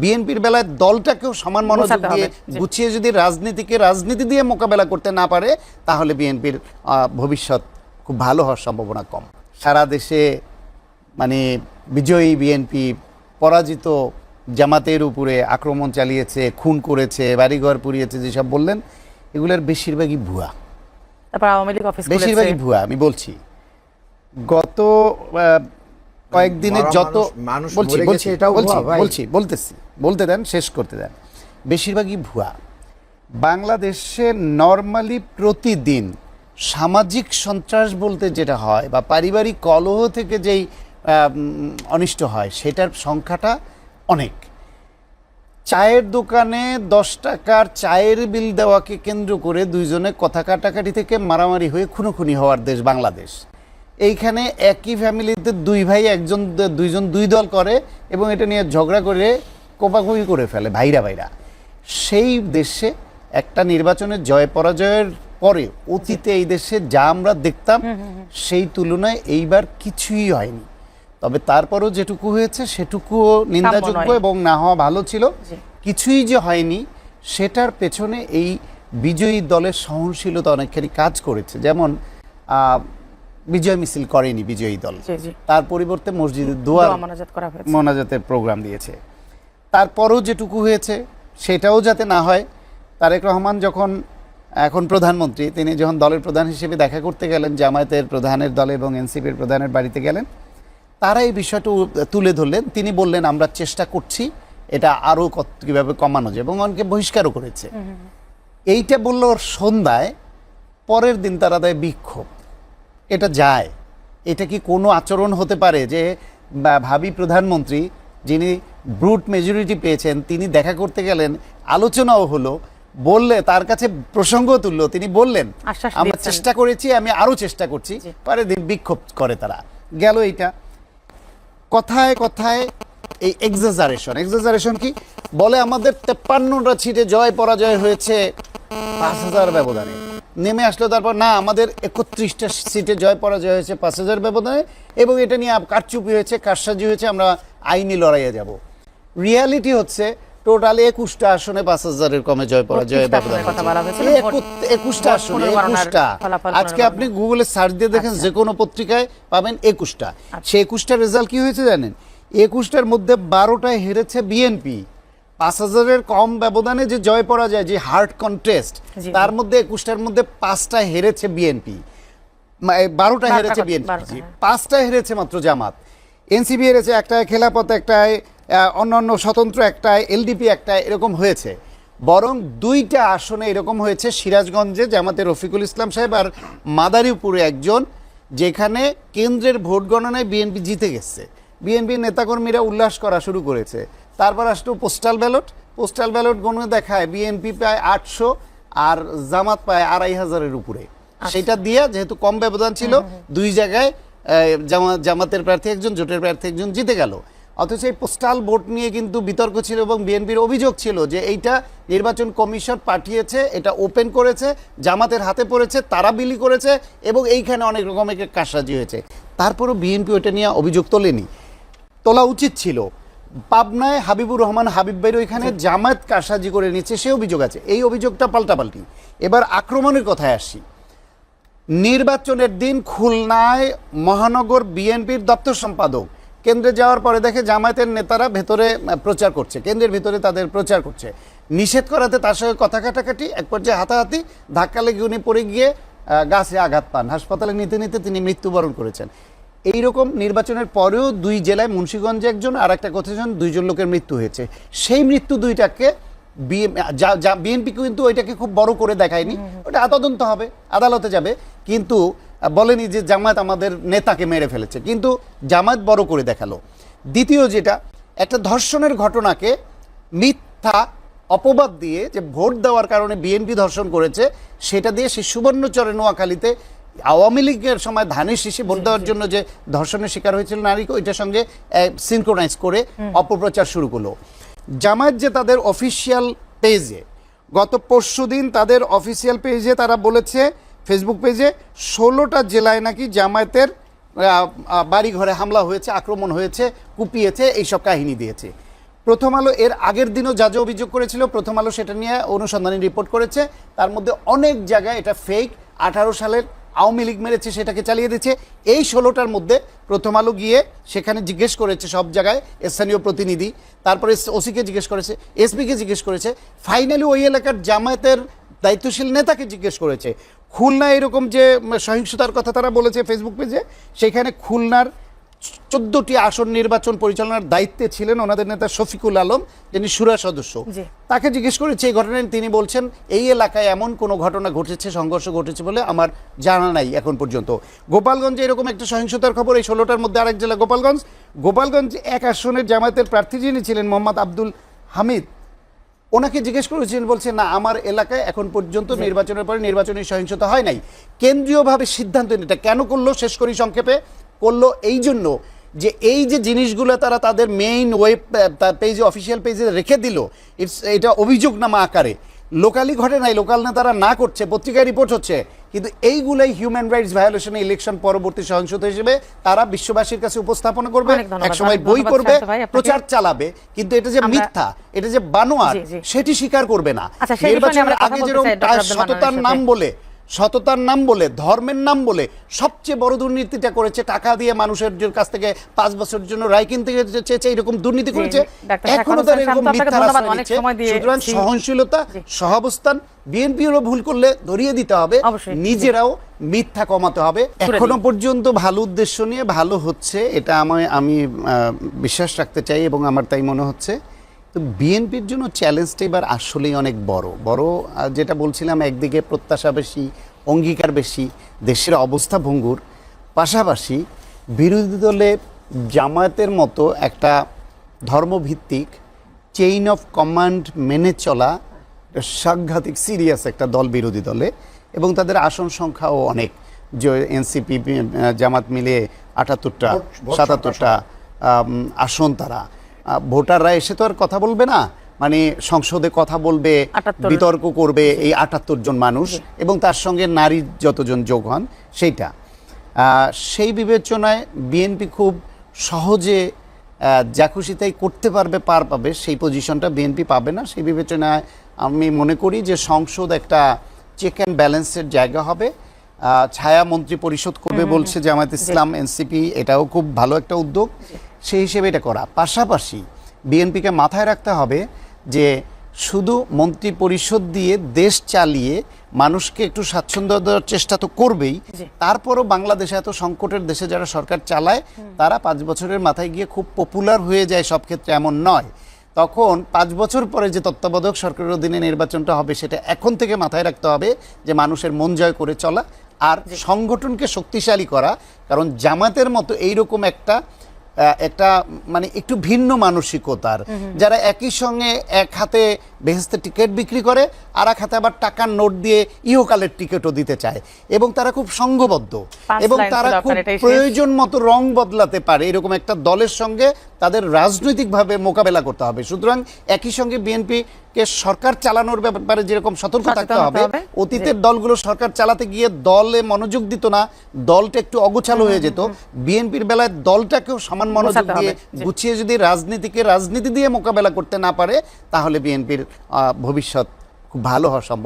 বিএনপির বেলায় দলটাকেও সমান মনোযোগ দিয়ে গুছিয়ে যদি রাজনীতিকে রাজনীতি দিয়ে মোকাবেলা করতে না পারে তাহলে বিএনপির ভবিষ্যৎ খুব ভালো হওয়ার সম্ভাবনা কম। সারা দেশে মানে বিজয়ী বিএনপি পরাজিত জামাতের উপরে আক্রমণ চালিয়েছে খুন করেছে বাড়িঘর পুড়িয়েছে যেসব বললেন এগুলোর বেশিরভাগই ভুয়া। তারপর আওয়ামী লীগ অফিস বেশিরভাগই ভুয়া আমি বলছি। গত কয়েকদিনের যত মানুষ- বলছি বলছি এটাও বলছি বলছি বলতেছি বলতে দেন শেষ করতে দেন। বেশিরভাগই ভুয়া। বাংলাদেশে নর্মালি প্রতিদিন সামাজিক সন্ত্রাস বলতে যেটা হয় বা পারিবারিক কলহ থেকে যেই আহ, অনিষ্ট হয় সেটার সংখ্যাটা অনেক। চায়ের দোকানে দশ টাকার চায়ের বিল দেওয়াকে কেন্দ্র করে দুইজনে কথা কাটাকাটি থেকে মারামারি হয়ে খুনোখুনি হওয়ার দেশ বাংলাদেশ। এইখানে একই ফ্যামিলিতে দুই ভাই একজন দুইজন দুই দল করে এবং এটা নিয়ে ঝগড়া করে কোপাকুপি করে ফেলে ভাইরা ভাইরা। সেই দেশে একটা নির্বাচনের জয় পরাজয়ের পরে অতীতে এই দেশে যা আমরা দেখতাম সেই তুলনায় এইবার কিছুই হয়নি। তবে তারপরও যেটুকু হয়েছে সেটুকুও নিন্দাযোগ্য এবং না হওয়া ভালো ছিল। কিছুই যে হয়নি সেটার পেছনে এই বিজয়ী দলের সহনশীলতা অনেকখানি কাজ করেছে। যেমন বিজয় মিছিল করেনি বিজয়ী দল। তার পরিবর্তে মসজিদের দোয়ার দোয়া মোনাজাত মোনাজাতের প্রোগ্রাম দিয়েছে। তারপরও যেটুকু হয়েছে সেটাও যাতে না হয় তারেক রহমান যখন এখন প্রধানমন্ত্রী তিনি যখন দলের প্রধান হিসেবে দেখা করতে গেলেন জামায়াতের প্রধানের দলে এবং এনসিপির প্রধানের বাড়িতে গেলেন তারা এই বিষয়টা তুলে ধরলেন। তিনি বললেন আমরা চেষ্টা করছি এটা আরও কীভাবে কমানো যায়? এবং অনেকে বহিষ্কারও করেছে। এইটা বলল সন্ধ্যায় পরের দিন তারা দেয় বিক্ষোভ। এটা যায়। এটা কি কোনো আচরণ হতে পারে যে ভাবি প্রধানমন্ত্রী যিনি ব্রুট মেজরিটি পেয়েছেন তিনি দেখা করতে গেলেন আলোচনাও হলো বললে তার কাছে প্রসঙ্গ তুললো তিনি বললেন আমরা চেষ্টা করেছি আমি আরও চেষ্টা করছি। দিন বিক্ষোভ করে তারা। গেল এইটা। কথায় কথায় এই এক্সাজারেশন এক্সাজারেশন কি? বলে আমাদের তেপ্পান্নটা ছিটে জয় পরাজয় হয়েছে পাঁচ হাজার ব্যবধানে। নেমে আসলো তারপর না আমাদের একত্রিশটা সিটে জয় পরাজয় হয়েছে পাঁচ হাজার ব্যবধানে এবং এটা নিয়ে কারচুপি হয়েছে কারসাজি হয়েছে আমরা আইনি লড়াইয়ে যাব। রিয়ালিটি হচ্ছে টোটাল একুশটা আসনে পাঁচ হাজারের কমে জয় পরাজয় একুশটা আসনে একুশটা। আজকে আপনি গুগলে সার্চ দিয়ে দেখেন আচ্ছা। যে কোনো পত্রিকায় পাবেন একুশটা। সে একুশটার রেজাল্ট কি হয়েছে জানেন? একুশটার মধ্যে বারোটায় হেরেছে বিএনপি পাঁচ হাজারের কম ব্যবধানে যে জয় পড়া যায় যে হার্ড কন্টেস্ট তার মধ্যে একুশটার মধ্যে পাঁচটা হেরেছে বিএনপি বারোটা হেরেছে বিএনপি হ্যাঁ। পাঁচটা হেরেছে মাত্র জামাত। এনসিপি হেরেছে একটায় খেলাপথ একটায় অন্যান্য স্বতন্ত্র একটায় এলডিপি একটায় এরকম হয়েছে। বরং দুইটা আসনে এরকম হয়েছে সিরাজগঞ্জে জামাতে রফিকুল ইসলাম সাহেব আর মাদারীপুরে একজন যেখানে কেন্দ্রের ভোট গণনায় বিএনপি জিতে গেছে। বিএনপি নেতাকর্মীরা উল্লাস করা শুরু করেছে। তারপর আসলো পোস্টাল ব্যালট পোস্টাল ব্যালট গণনা দেখায় বিএনপি পায় আটশো আর জামাত পায় আড়াই হাজারের উপরে। সেটা দিয়া যেহেতু কম ব্যবধান ছিল দুই জায়গায় জামা জামাতের প্রার্থী একজন জোটের প্রার্থী একজন জিতে গেল। অথচ এই পোস্টাল ভোট নিয়ে কিন্তু বিতর্ক ছিল এবং বিএনপির অভিযোগ ছিল যে এইটা নির্বাচন কমিশন পাঠিয়েছে এটা ওপেন করেছে জামাতের হাতে পড়েছে তারা বিলি করেছে এবং এইখানে অনেক রকমের কারসাজি হয়েছে। তারপরও বিএনপি ওটা নিয়ে অভিযোগ তোলেনি। তোলা উচিত ছিল। পাবনায় হাবিবুর রহমান হাবিব ভাইয়ের ওইখানে জামাত কারসাজি করে নিচ্ছে সে অভিযোগ আছে। এই অভিযোগটা পাল্টাপাল্টি। এবার আক্রমণের কথায় আসি। নির্বাচনের দিন খুলনায় মহানগর বিএনপির দপ্তর সম্পাদক। কেন্দ্রে যাওয়ার পরে দেখে জামায়াতের নেতারা ভেতরে প্রচার করছে। কেন্দ্রের ভিতরে তাদের প্রচার করছে। নিষেধ করাতে তার সঙ্গে কথা কাটাকাটি এক পর্যায়ে হাতাহাতি ধাক্কা লেগে উনি পড়ে গিয়ে গাছে আঘাত পান। হাসপাতালে নিতে নিতে তিনি মৃত্যুবরণ করেছেন। এইরকম নির্বাচনের পরেও দুই জেলায় মুন্সিগঞ্জে একজন আর একটা কথজন দুইজন লোকের মৃত্যু হয়েছে। সেই মৃত্যু দুইটাকে বিএনপি কিন্তু ওইটাকে খুব বড় করে দেখায়নি। ওটা তদন্ত হবে, আদালতে যাবে। কিন্তু বলেনি যে জামায়াত আমাদের নেতাকে মেরে ফেলেছে। কিন্তু জামায়াত বড় করে দেখাল। দ্বিতীয় যেটা, একটা ধর্ষণের ঘটনাকে মিথ্যা অপবাদ দিয়ে যে ভোট দেওয়ার কারণে বিএনপি ধর্ষণ করেছে, সেটা দিয়ে সেই সুবর্ণচরে নোয়াখালীতে আওয়ামী লীগের সময় ধানের শীষে ভোট দেওয়ার জন্য যে ধর্ষণের শিকার হয়েছিল নারীকে ওইটার সঙ্গে সিনক্রোনাইজ করে অপপ্রচার শুরু করল। জামায়াত যে তাদের অফিসিয়াল পেজে গত পরশু দিন তাদের অফিসিয়াল পেজে তারা বলেছে ফেসবুক পেজে ষোলোটা জেলায় নাকি জামায়াতের আহ, বাড়িঘরে হামলা হয়েছে আক্রমণ হয়েছে কুপিয়েছে এইসব কাহিনী দিয়েছে। প্রথম আলো এর আগের দিনও যা যা অভিযোগ করেছিল প্রথম আলো সেটা নিয়ে অনুসন্ধানী রিপোর্ট করেছে। তার মধ্যে অনেক জায়গায় এটা ফেক আঠারো সালের আওয়ামী লীগ মেরেছে, সেটাকে চালিয়ে দিচ্ছে। এই ষোলোটার মধ্যে প্রথম আলো গিয়ে সেখানে জিজ্ঞেস করেছে সব জায়গায় স্থানীয় প্রতিনিধি। তারপরে ওসিকে জিজ্ঞেস করেছে, এসপিকে জিজ্ঞেস করেছে। ফাইনালি ওই এলাকার জামায়াতের দায়িত্বশীল নেতাকে জিজ্ঞেস করেছে। খুলনা এরকম যে সহিংসতার কথা তারা বলেছে ফেসবুক পেজে সেখানে খুলনার চোদ্দটি আসন নির্বাচন পরিচালনার দায়িত্বে ছিলেন ওনাদের নেতা শফিকুল আলম যিনি সুরা সদস্য। তাকে জিজ্ঞেস করেছে এই ঘটনায় তিনি বলছেন এই এলাকায় এমন কোনো ঘটনা ঘটেছে সংঘর্ষ ঘটেছে বলে আমার জানা নাই এখন পর্যন্ত। গোপালগঞ্জে এরকম একটা সহিংসতার খবর এই ষোলোটার মধ্যে আরেক জেলা গোপালগঞ্জ। গোপালগঞ্জ এক আসনের জামায়াতের প্রার্থী যিনি ছিলেন মোহাম্মদ আব্দুল হামিদ ওনাকে জিজ্ঞেস করেছিলেন বলছে না আমার এলাকায় এখন পর্যন্ত নির্বাচনের পরে নির্বাচনী সহিংসতা হয় নাই। কেন্দ্রীয়ভাবে সিদ্ধান্ত নিতে কেন করল শেষ করি সংক্ষেপে। করল এই জন্য যে এই যে জিনিসগুলো তারা তাদের মেইন ওয়েব পেজে অফিসিয়াল পেজে রেখে দিল ইটস এটা অভিযোগনামা আকারে লোকালি ঘটে নাই লোকাল নেতারা না করছে পত্রিকায় রিপোর্ট হচ্ছে কিন্তু এইগুলাই হিউম্যান রাইটস ভায়োলেশনে ইলেকশন পরবর্তী সহিংসতা হিসেবে তারা বিশ্ববাসীর কাছে উপস্থাপন করবে একসময় বই করবে। প্রচার চালাবে কিন্তু এটা যে মিথ্যা এটা যে বানোয়ার। সেটি স্বীকার করবে না আচ্ছা, নির্বাচনের আগে যেরকম সততার নাম বলে সততার নাম বলে ধর্মের নাম বলে সবচেয়ে বড় দুর্নীতিটা করেছে টাকা দিয়ে মানুষের কাছ থেকে পাঁচ বছরের জন্য রায় কিনতে চেয়েছে এরকম দুর্নীতি করেছে। এখনও তার এরকম সুতরাং সহনশীলতা। সহাবস্থান বিএনপিরও ভুল করলে ধরিয়ে দিতে হবে। নিজেরাও মিথ্যা কমাতে হবে। এখনও পর্যন্ত ভালো উদ্দেশ্য নিয়ে ভালো হচ্ছে এটা আমায় আমি আহ, বিশ্বাস রাখতে চাই এবং আমার তাই মনে হচ্ছে। তো বিএনপির জন্য চ্যালেঞ্জটা এবার আসলেই অনেক বড়। বড় যেটা বলছিলাম একদিকে প্রত্যাশা বেশি অঙ্গীকার বেশি দেশের অবস্থা ভঙ্গুর। পাশাপাশি বিরোধী দলে জামায়াতের মতো একটা ধর্মভিত্তিক চেইন অফ কমান্ড মেনে চলা সাংঘাতিক সিরিয়াস একটা দল বিরোধী দলে এবং তাদের আসন সংখ্যাও অনেক। যে এনসিপি জামাত মিলে আটাত্তরটা সাতাত্তরটা আসন তারা। ভোটাররা এসে তো আর কথা বলবে না। মানে সংসদে কথা বলবে বিতর্ক করবে এই আটাত্তর জন মানুষ এবং তার সঙ্গে নারী যতজন যোগ হন সেইটা। সেই বিবেচনায় বিএনপি খুব সহজে যা খুশি তাই করতে পারবে পার পাবে সেই পজিশনটা বিএনপি পাবে না। সেই বিবেচনায় আমি মনে করি যে সংসদ একটা চেক অ্যান্ড ব্যালেন্সের জায়গা হবে। ছায়া মন্ত্রী পরিষদ করবে বলছে জামায়াত ইসলাম এনসিপি এটাও খুব ভালো একটা উদ্যোগ। সেই হিসেবে এটা করা। পাশাপাশি বিএনপিকে মাথায় রাখতে হবে যে শুধু মন্ত্রী পরিষদ দিয়ে দেশ চালিয়ে মানুষকে একটু স্বাচ্ছন্দ্য দেওয়ার চেষ্টা তো করবেই। তারপরও বাংলাদেশে এত সংকটের দেশে যারা সরকার চালায় তারা পাঁচ বছরের মাথায় গিয়ে খুব পপুলার হয়ে যায় সব ক্ষেত্রে এমন নয়। তখন পাঁচ বছর পরে যে তত্ত্বাবধায়ক সরকারের অধীনে নির্বাচনটা হবে সেটা এখন থেকে মাথায় রাখতে হবে যে মানুষের মন জয় করে চলা আর সংগঠনকে শক্তিশালী করা। কারণ জামাতের মতো এইরকম একটা একটা মানে একটু ভিন্ন মানসিকতার। যারা একই সঙ্গে এক হাতে বেহেস্তে টিকিট বিক্রি করে আর এক হাতে আবার টাকার নোট দিয়ে ইহকালের টিকিটও দিতে চায়। এবং তারা খুব সংঘবদ্ধ এবং তারা খুব। প্রয়োজন মতো রং বদলাতে পারে। এরকম একটা দলের সঙ্গে তাদের রাজনৈতিকভাবে মোকাবেলা করতে হবে। সুতরাং একই সঙ্গে বিএনপি কে সরকার চালানোর ব্যাপারে যেরকম সতর্ক থাকতে হবে হবে। অতীতের দলগুলো সরকার চালাতে গিয়ে দলে মনোযোগ দিত না দলটা একটু অগোছালো হয়ে যেত। বিএনপির বেলায় দলটাকেও সমান মনোযোগ দিয়ে গুছিয়ে যদি রাজনীতিকে রাজনীতি দিয়ে মোকাবেলা করতে না পারে তাহলে বিএনপির ভবিষ্যৎ খুব ভালো হওয়া সম্ভব।